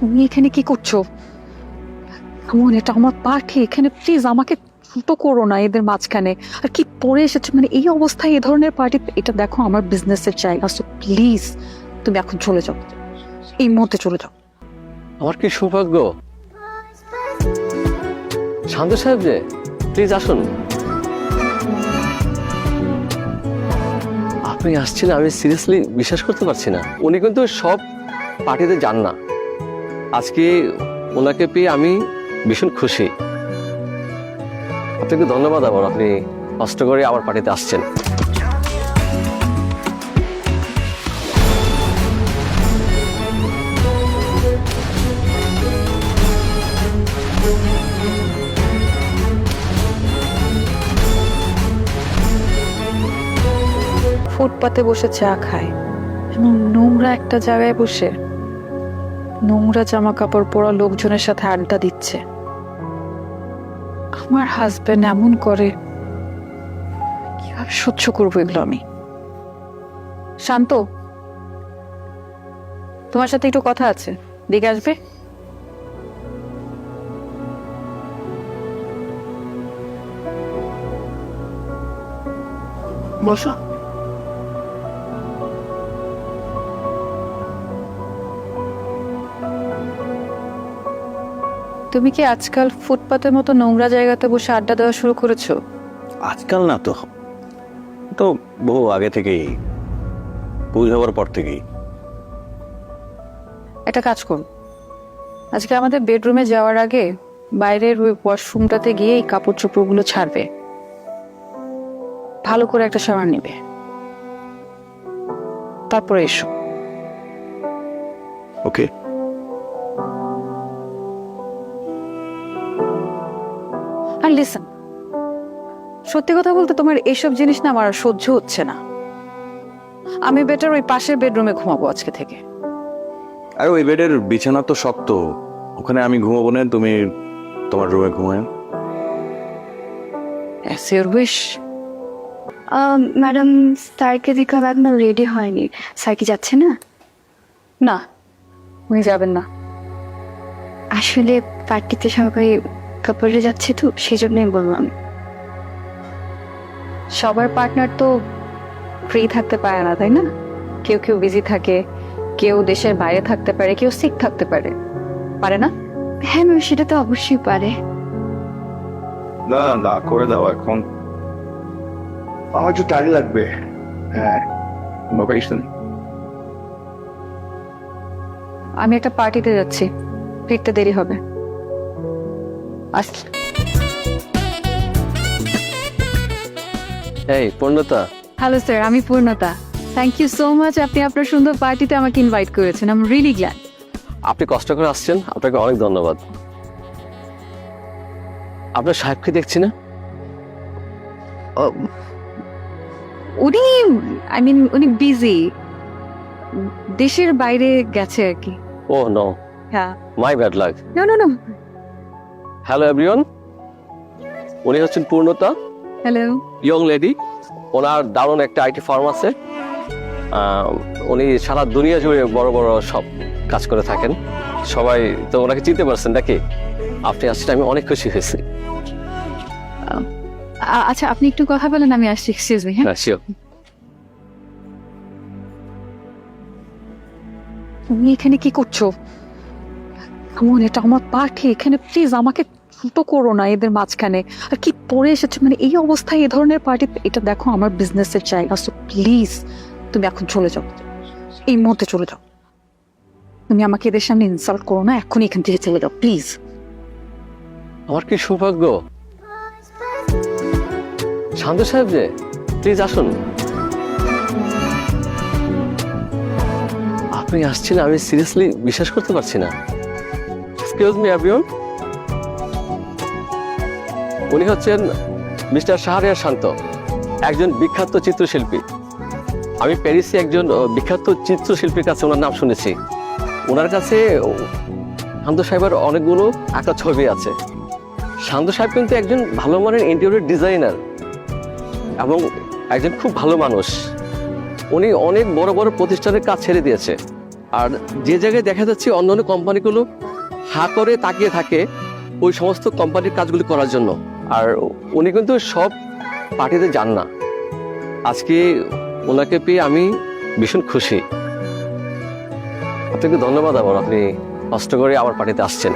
তুমি এখানে কি করছ? এমন এটা আমার পার্টি এখানে প্লিজ আমাকে ছোট করো না এদের মাঝখানে। আর কি পরে এসেছ? মানে এই অবস্থায় এই ধরনের পার্টি এটা দেখো আমার বিজনেসের জায়গা। সো প্লিজ তুমি এখন চলে যাও। এই মুহূর্তে চলে যাও। আমার কি সৌভাগ্য? শান্ত সাহেব যে প্লিজ আসুন। আপনি আসছেন, আমি সিরিয়াসলি বিশ্বাস করতে পারছি না। উনি কিন্তু সব পার্টিতে যান না। আজকে ওনাকে পেয়ে আমি ভীষণ খুশি। আপনাকে ধন্যবাদ আবার, আপনি কষ্ট করে আমার পার্টিতে আসছেন। ফুটপাতে বসে চা খায়। নোংরা একটা জায়গায় বসে নোংরা জামা কাপড় পরা লোকজনের সাথে আড্ডা দিচ্ছে। আমার হাজবেন্ড এমন করে। কীভাবে সহ্য করব এগুলো আমি? শান্ত, তোমার সাথে একটু কথা আছে। দিকে আসবে? বসো। তুমি কি আজকাল ফুটপাতের মতো নোংরা জায়গাতে বসে আড্ডা দেওয়া শুরু করেছ? আজকাল না তো। তো বহু আগে থেকেই হওয়ার পর থেকেই। একটা কাজ করুন। আজকে আমাদের বেডরুমে যাওয়ার আগে বাইরের ওই ওয়াশরুমটাতে গিয়ে এই কাপড় চোপড়গুলো ছাড়বে। ভালো করে একটা শাওয়ার নেবে। তারপরে এসো। ওকে। আর লিসন সত্যি কথা বলতে তোমার এইসব জিনিস না আমার আর সহ্য হচ্ছে না। আমি বেটার ওই পাশের বেডরুমে ঘুমাবো আজকে থেকে। আর ওই বেডের বিছানা তো শক্ত। ওখানে আমি ঘুমাবো না তুমি তোমার রুমে ঘুমায়। অ্যাজ ইউর উইশ ম্যাডাম স্যারকে দেখে এখনও রেডি হয়নি। স্যার কি যাচ্ছে না? না উনি যাবেন না। আসলে পার্টিতে সবাই কাপড়ে যাচ্ছে তো সেই জন্যই বললাম। সবার পার্টনার তো ফ্রি থাকতে পারে না তাই না? কেউ কেউ বিজি থাকে কেউ দেশের বাইরে থাকতে পারে কেউ সিক থাকতে পারে। পারে না? হ্যাঁ ম্যাম সেটা তো অবশ্যই পারে। না না করে দাও এখন। আমার একটু টাইম লাগবে। হ্যাঁ লোকেশন আমি একটা পার্টিতে যাচ্ছি ফিরতে দেরি হবে। আচ্ছা এই পূর্ণতা। হ্যালো স্যার আমি পূর্ণতা। থ্যাংক ইউ সো মাচ আপনি আপনার সুন্দর পার্টিতে আমাকে ইনভাইট করেছেন আই এম রিয়েলি গ্ল্যাড আপনি কষ্ট করে আসছেন আপনাকে অনেক ধন্যবাদ। আপনার সাহেবকে দেখছি না? উনি আই মিন উনি বিজি দেশের বাইরে গেছে আর কি। ও নো হ্যাঁ। My bad luck no no no hello everyone উনি হচ্ছেন পূর্ণতা। হ্যালো ইয়ং লেডি ওনার দারুণ একটা আইটি ফার্ম আছে। উনি সারা দুনিয়া জুড়ে বড় বড় সব কাজ করে থাকেন। সবাই তো ওনাকে চিনতে পারছেন নাকি? আপনি আসছেন আমি অনেক খুশি হয়েছি। আচ্ছা আপনি একটু কথা বলেন আমি আসছি এক্সকিউজ মি হ্যাঁ? হ্যাঁ শিওর তুমি এখানে কি করছ? এমন এটা আমার পার্টি এখানে প্লিজ আমাকে ছোট করো না এদের মাঝখানে। আর কি পরে এসেছ? মানে এই অবস্থায় এই ধরনের পার্টি এটা দেখো আমার বিজনেসের জায়গা। সো প্লিজ তুমি এখন চলে যাও। এই মুহূর্তে চলে যাও। তুমি আমাকে এদের সামনে ইনসাল্ট করো না, এখনই এখান থেকে চলে যাও প্লিজ আমার কি সৌভাগ্য? শান্ত সাহেব যে প্লিজ আসুন। আপনি আসছেন আমি সিরিয়াসলি বিশ্বাস করতে পারছি না। এক্সকিউজ মি এভরিওয়ান উনি হচ্ছেন মিস্টার শাহরিয়ার শান্ত, একজন বিখ্যাত চিত্রশিল্পী। আমি প্যারিসে একজন বিখ্যাত চিত্রশিল্পীর কাছে ওনার নাম শুনেছি। ওনার কাছে শান্ত সাহেবের অনেকগুলো আঁকা ছবি আছে। শান্ত সাহেব কিন্তু একজন ভালো মানের ইন্টেরিয়র ডিজাইনার এবং একজন খুব ভালো মানুষ। উনি অনেক বড় বড় প্রতিষ্ঠানের কাজ ছেড়ে দিয়েছে। আর যে জায়গায় দেখা যাচ্ছে অন্য অন্য কোম্পানিগুলো হা করে তাকিয়ে থাকে ওই সমস্ত কোম্পানির কাজগুলি করার জন্য। আর উনি কিন্তু সব পার্টিতে যান না। আজকে ওনাকে পেয়ে আমি ভীষণ খুশি। আপনাকে ধন্যবাদ আবার, আপনি কষ্ট করে আমার পার্টিতে আসছেন।